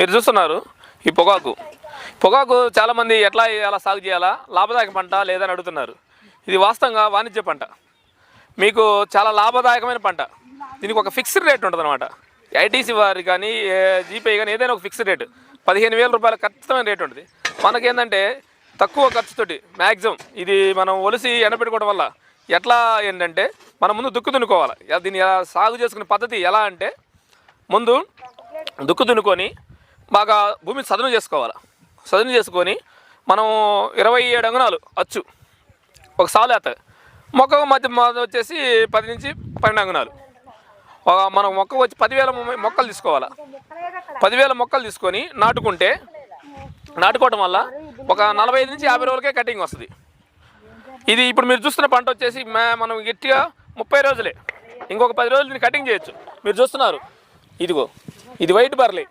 మీరు చూస్తున్నారు ఈ పొగాకు. పొగాకు చాలామంది ఎట్లా ఎలా సాగు చేయాలా? లాభదాయక పంట లేదని అడుగుతున్నారు. ఇది వాస్తవంగా వాణిజ్య పంట. మీకు చాలా లాభదాయకమైన పంట. దీనికి ఒక ఫిక్స్డ్ రేట్ ఉంటుంది అనమాట ఐటీసీ వారి కానీ జీపే కానీ ఏదైనా ఒక ఫిక్స్డ్ రేటు. పదిహేను వేల రూపాయల ఖచ్చితమైన రేట్ ఉంటుంది. మనకేంటంటే తక్కువ ఖర్చుతోటి మ్యాక్సిమం ఇది మనం ఒలిసి ఎండబెట్టుకోవడం వల్ల ఎట్లా ఏంటంటే మనం ముందు దుక్కు దున్నుకోవాలి. దీన్ని సాగు చేసుకునే పద్ధతి ఎలా అంటే ముందు దుక్కు దున్నుకొని బాగా భూమిని సదును చేసుకోవాలి. సదును చేసుకొని మనం ఇరవై ఏడు అంగుణాలు అచ్చు. ఒక సాలు వేస్తుంది మొక్క మధ్య వచ్చేసి పది నుంచి పన్నెండు అంగుణాలు. ఒక మనం మొక్క వచ్చి పదివేల మొక్కలు తీసుకోవాలి. పదివేల మొక్కలు తీసుకొని నాటుకుంటే నాటుకోవడం వల్ల ఒక నలభై నుంచి యాభై రోజులకే కటింగ్ వస్తుంది. ఇది ఇప్పుడు మీరు చూస్తున్న పంట వచ్చేసి మే- మనం గట్టిగా ముప్పై రోజులే. ఇంకొక పది రోజులు కటింగ్ చేయొచ్చు. మీరు చూస్తున్నారు. ఇదిగో ఇది వైట్ బర్లీ.